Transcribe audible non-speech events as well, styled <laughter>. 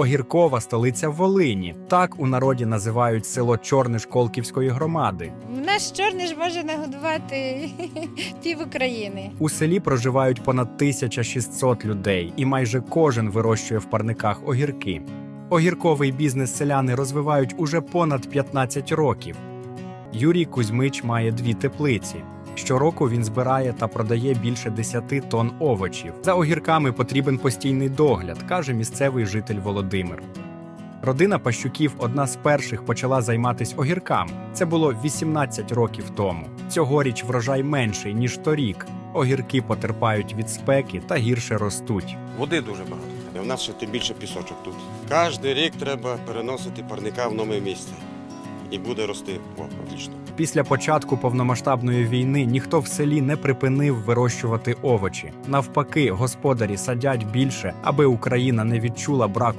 Огіркова столиця Волині. Так у народі називають село Чорне Школківської громади. Наш чорний ж може нагодувати <laughs> пів України. У селі проживають понад 1600 людей, і майже кожен вирощує в парниках огірки. Огірковий бізнес селяни розвивають уже понад 15 років. Юрій Кузьмич має дві теплиці. Щороку він збирає та продає більше 10 тонн овочів. За огірками потрібен постійний догляд, каже місцевий житель Володимир. Родина Пащуків одна з перших почала займатися огірками. Це було 18 років тому. Цьогоріч врожай менший ніж торік. Огірки потерпають від спеки та гірше ростуть. Води дуже багато. У нас ще тим більше пісочок тут. Кожен рік треба переносити парника в нове місце. І буде рости. О. Після початку повномасштабної війни ніхто в селі не припинив вирощувати овочі. Навпаки, господарі садять більше, аби Україна не відчула браку